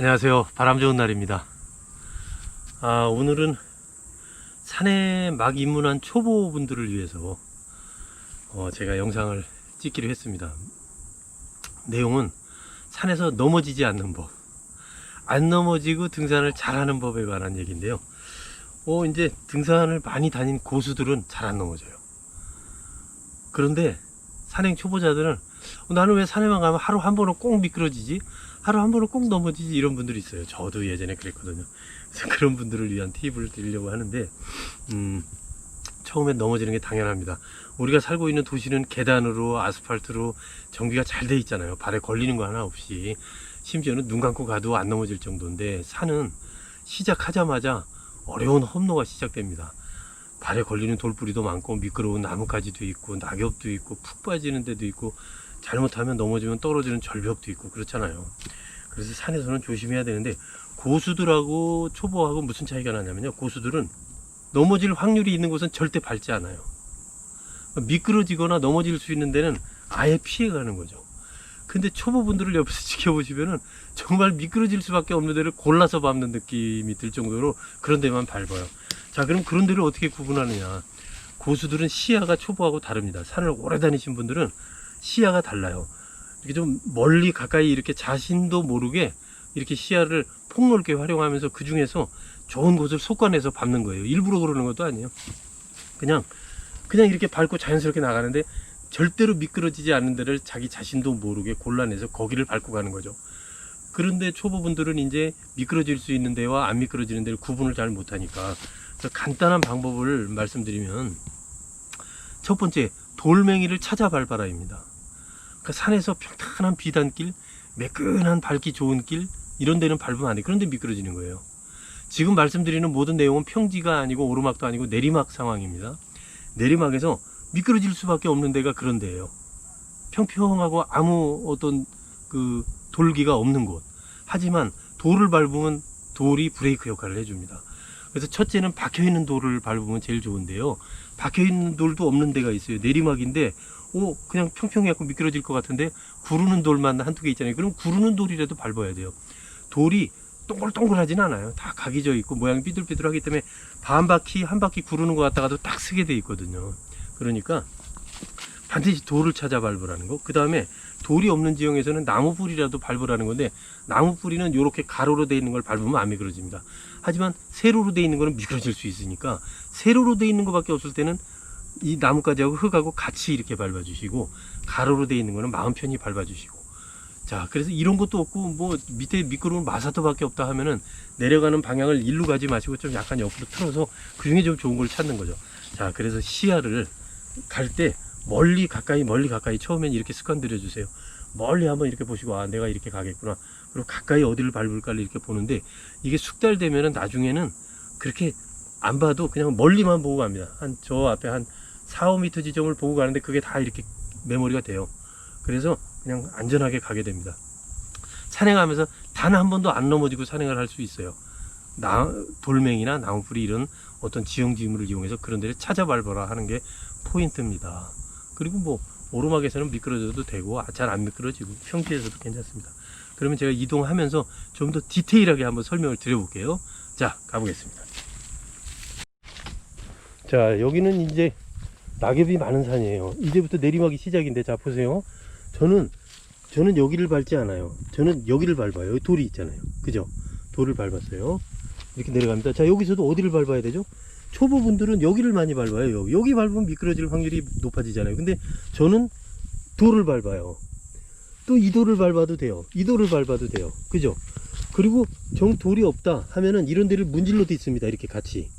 안녕하세요. 바람 좋은 날입니다. 아, 오늘은 산에 막 입문한 초보분들을 위해서 어, 제가 영상을 찍기로 했습니다. 내용은 산에서 넘어지지 않는 법, 안 넘어지고 등산을 잘하는 법에 관한 얘기인데요. 어, 이제 등산을 많이 다닌 고수들은 잘 안 넘어져요. 그런데 산행 초보자들은 어, 나는 왜 산에만 가면 하루 한 번은 꼭 미끄러지지? 하루 한 번은 꼭 넘어지지? 이런 분들이 있어요. 저도 예전에 그랬거든요. 그래서 그런 분들을 위한 팁을 드리려고 하는데, 음, 처음엔 넘어지는 게 당연합니다. 우리가 살고 있는 도시는 계단으로, 아스팔트로 전기가 잘 돼 있잖아요. 발에 걸리는 거 하나 없이. 심지어는 눈 감고 가도 안 넘어질 정도인데, 산은 시작하자마자 어려운 험로가 시작됩니다. 발에 걸리는 돌뿌리도 많고 미끄러운 나뭇가지도 있고 낙엽도 있고 푹 빠지는 데도 있고 잘못하면 넘어지면 떨어지는 절벽도 있고 그렇잖아요. 그래서 산에서는 조심해야 되는데 고수들하고 초보하고 무슨 차이가 나냐면요. 고수들은 넘어질 확률이 있는 곳은 절대 밟지 않아요. 미끄러지거나 넘어질 수 있는 데는 아예 피해가는 거죠. 근데 초보분들을 옆에서 지켜보시면은 정말 미끄러질 수밖에 없는 데를 골라서 밟는 느낌이 들 정도로 그런 데만 밟아요. 자, 그럼 그런 데를 어떻게 구분하느냐? 고수들은 시야가 초보하고 다릅니다. 산을 오래 다니신 분들은 시야가 달라요. 이렇게 좀 멀리 가까이 이렇게 자신도 모르게 이렇게 시야를 폭넓게 활용하면서 그 중에서 좋은 곳을 속관해서 밟는 거예요. 일부러 그러는 것도 아니에요. 그냥 그냥 이렇게 밟고 자연스럽게 나가는데 절대로 미끄러지지 않는 데를 자기 자신도 모르게 골라내서 거기를 밟고 가는 거죠. 그런데 초보분들은 이제 미끄러질 수 있는 데와 안 미끄러지는 데를 구분을 잘 못하니까 간단한 방법을 말씀드리면 첫 번째 돌멩이를 찾아 밟아라입니다. 그러니까 산에서 평탄한 비단길, 매끈한 밟기 좋은 길 이런 데는 밟으면 안 돼. 그런데 미끄러지는 거예요. 지금 말씀드리는 모든 내용은 평지가 아니고 오르막도 아니고 내리막 상황입니다. 내리막에서 미끄러질 수밖에 없는 데가 그런 데예요. 평평하고 아무 어떤 그 돌기가 없는 곳. 하지만 돌을 밟으면 돌이 브레이크 역할을 해줍니다. 그래서 첫째는 박혀 있는 돌을 밟으면 제일 좋은데요. 박혀 있는 돌도 없는 데가 있어요. 내리막인데, 오 그냥 평평해갖고 미끄러질 것 같은데 구르는 돌만 한두 개 있잖아요. 그럼 구르는 돌이라도 밟아야 돼요. 돌이 동글동글하진 않아요. 다 각이 져 있고 모양이 삐뚤삐뚤하기 때문에 반 바퀴 한 바퀴 구르는 것 같다가도 딱 쓰게 돼 있거든요. 그러니까 반드시 돌을 찾아 밟으라는 거. 그 다음에 돌이 없는 지형에서는 나무 뿌리라도 밟으라는 건데 나무 뿌리는 이렇게 가로로 돼 있는 걸 밟으면 안 미끄러집니다. 하지만 세로로 돼 있는 거는 미끄러질 수 있으니까 세로로 돼 있는 것밖에 없을 때는 이 나뭇가지하고 흙하고 같이 이렇게 밟아주시고 가로로 돼 있는 거는 마음 편히 밟아주시고 자 그래서 이런 것도 없고 뭐 밑에 미끄러운 마사토밖에 없다 하면은 내려가는 방향을 일로 가지 마시고 좀 약간 옆으로 틀어서 그 중에 좀 좋은 걸 찾는 거죠. 자 그래서 시야를 갈 때 멀리 가까이 멀리 가까이 처음엔 이렇게 습관 들여주세요. 멀리 한번 이렇게 보시고 아 내가 이렇게 가겠구나. 그리고 가까이 어디를 밟을까를 이렇게 보는데 이게 숙달되면은 나중에는 그렇게 안 봐도 그냥 멀리만 보고 갑니다. 한 저 앞에 한 4, 5m 지점을 보고 가는데 그게 다 이렇게 메모리가 돼요. 그래서 그냥 안전하게 가게 됩니다. 산행하면서 단 한 번도 안 넘어지고 산행을 할 수 있어요. 나, 돌멩이나 나무뿌리 이런 어떤 지형지물을 이용해서 그런 데를 찾아 밟아라 하는 게 포인트입니다. 그리고 뭐 오르막에서는 미끄러져도 되고 잘 안 미끄러지고 평지에서도 괜찮습니다. 그러면 제가 이동하면서 좀 더 디테일하게 한번 설명을 드려볼게요. 자, 가보겠습니다. 자, 여기는 이제 낙엽이 많은 산이에요. 이제부터 내리막이 시작인데, 자, 보세요. 저는, 저는 여기를 밟지 않아요. 저는 여기를 밟아요. 돌이 있잖아요. 그죠? 돌을 밟았어요. 이렇게 내려갑니다. 자, 여기서도 어디를 밟아야 되죠? 초보분들은 여기를 많이 밟아요. 여기, 여기 밟으면 미끄러질 확률이 높아지잖아요. 근데 저는 돌을 밟아요. 또이 돌을 밟아도 돼요. 이 돌을 밟아도 돼요. 그죠? 그리고 정 돌이 없다 하면은 이런 데를 문질러도 있습니다. 이렇게 같이.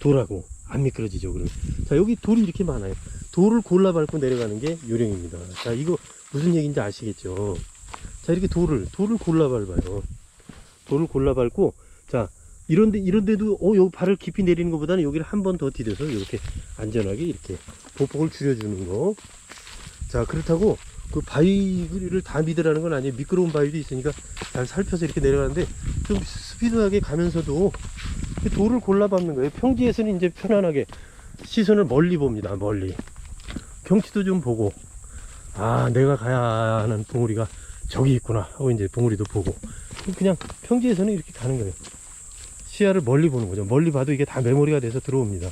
돌하고. 안 미끄러지죠, 그러면. 자, 여기 돌이 이렇게 많아요. 돌을 골라 밟고 내려가는 게 요령입니다. 자, 이거 무슨 얘기인지 아시겠죠? 자, 이렇게 돌을, 돌을 골라 밟아요. 돌을 골라 밟고, 자, 이런데, 이런데도, 어, 여기 발을 깊이 내리는 것보다는 여기를 한 번 더 디뎌서 이렇게 안전하게 이렇게 보폭을 줄여주는 거. 자, 그렇다고 그 바위를 다 믿으라는 건 아니에요. 미끄러운 바위도 있으니까 잘 살펴서 이렇게 내려가는데 좀 스피드하게 가면서도 그 돌을 골라 밟는 거예요. 평지에서는 이제 편안하게 시선을 멀리 봅니다. 멀리. 경치도 좀 보고, 아, 내가 가야 하는 봉우리가 저기 있구나 하고 이제 봉우리도 보고. 그냥 평지에서는 이렇게 가는 거예요. 시야를 멀리 보는 거죠. 멀리 봐도 이게 다 메모리가 돼서 들어옵니다.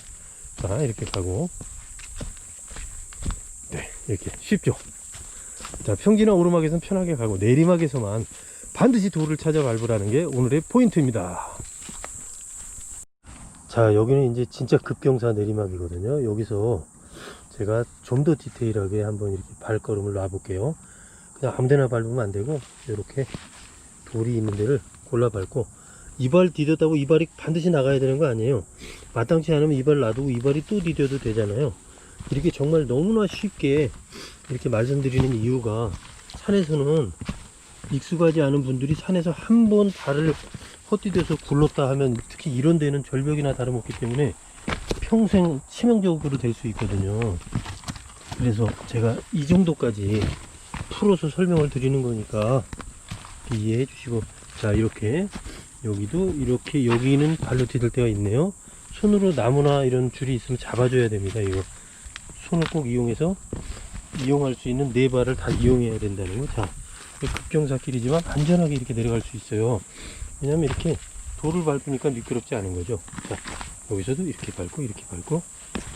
자, 이렇게 가고. 네, 이렇게 쉽죠. 자, 평지나 오르막에서는 편하게 가고 내리막에서만 반드시 돌을 찾아 밟으라는 게 오늘의 포인트입니다. 자, 여기는 이제 진짜 급경사 내리막이거든요. 여기서 제가 좀 더 디테일하게 한번 이렇게 발걸음을 놔볼게요. 그냥 아무데나 밟으면 안 되고 이렇게 돌이 있는 데를 골라 밟고 이발 디뎠다고 이발이 반드시 나가야 되는 거 아니에요. 마땅치 않으면 이발 놔두고 이발이 또 디뎌도 되잖아요. 이렇게 정말 너무나 쉽게 이렇게 말씀드리는 이유가 산에서는 익숙하지 않은 분들이 산에서 한 번 발을 헛디뎌서 굴렀다 하면 특히 이런 데는 절벽이나 다름없기 때문에 평생 치명적으로 될 수 있거든요. 그래서 제가 이 정도까지 풀어서 설명을 드리는 거니까 이해해 주시고 자 이렇게 여기도 이렇게 여기는 발로 디딜 때가 있네요. 손으로 나무나 이런 줄이 있으면 잡아줘야 됩니다. 이거 손을 꼭 이용해서 이용할 수 있는 네 발을 다 이용해야 된다는 거. 자, 급경사길이지만 안전하게 이렇게 내려갈 수 있어요. 왜냐면 이렇게 돌을 밟으니까 미끄럽지 않은 거죠. 자, 여기서도 이렇게 밟고 이렇게 밟고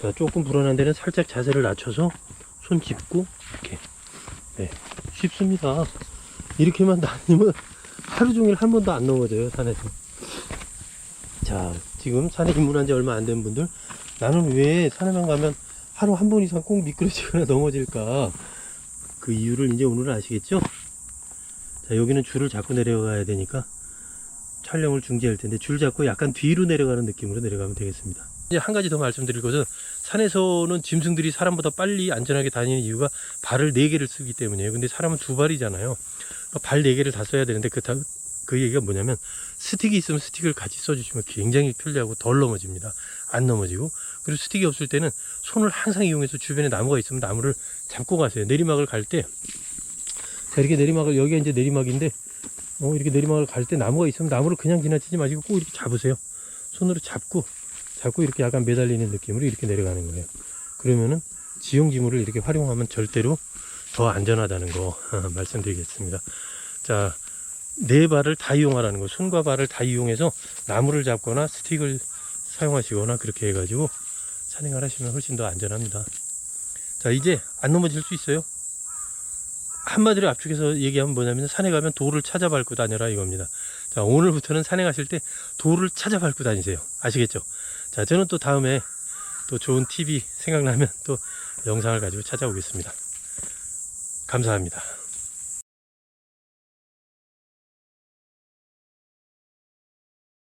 자, 조금 불안한 데는 살짝 자세를 낮춰서 손 짚고 이렇게 네, 쉽습니다. 이렇게만 다니면 하루 종일 한 번도 안 넘어져요, 산에서. 자, 지금 산에 입문한 지 얼마 안 된 분들, 나는 왜 산에만 가면 하루 한 번 이상 꼭 미끄러지거나 넘어질까? 그 이유를 이제 오늘 아시겠죠? 자, 여기는 줄을 잡고 내려가야 되니까 촬영을 중지할 텐데 줄 잡고 약간 뒤로 내려가는 느낌으로 내려가면 되겠습니다. 이제 한 가지 더 말씀드릴 것은 산에서는 짐승들이 사람보다 빨리 안전하게 다니는 이유가 발을 네 개를 쓰기 때문이에요. 근데 사람은 두 발이잖아요. 발네 개를 다 써야 되는데 그, 다, 그 얘기가 뭐냐면 스틱이 있으면 스틱을 같이 써주시면 굉장히 편리하고 덜 넘어집니다. 안 넘어지고 그리고 스틱이 없을 때는 손을 항상 이용해서 주변에 나무가 있으면 나무를 잡고 가세요. 내리막을 갈 때 자 이렇게 내리막을 여기가 이제 내리막인데 어, 이렇게 내리막을 갈 때 나무가 있으면 나무를 그냥 지나치지 마시고 꼭 이렇게 잡으세요. 손으로 잡고 잡고 이렇게 약간 매달리는 느낌으로 이렇게 내려가는 거예요. 그러면은 지형지물을 이렇게 활용하면 절대로 더 안전하다는 거 말씀드리겠습니다. 자, 네 발을 다 이용하라는 거, 손과 발을 다 이용해서 나무를 잡거나 스틱을 사용하시거나 그렇게 해가지고 산행을 하시면 훨씬 더 안전합니다. 자, 이제 안 넘어질 수 있어요. 한마디로 압축해서 얘기하면 뭐냐면 산에 가면 돌을 찾아 밟고 다녀라 이겁니다. 자, 오늘부터는 산행하실 때 돌을 찾아 밟고 다니세요. 아시겠죠? 자, 저는 또 다음에 또 좋은 팁이 생각나면 또 영상을 가지고 찾아오겠습니다. 감사합니다.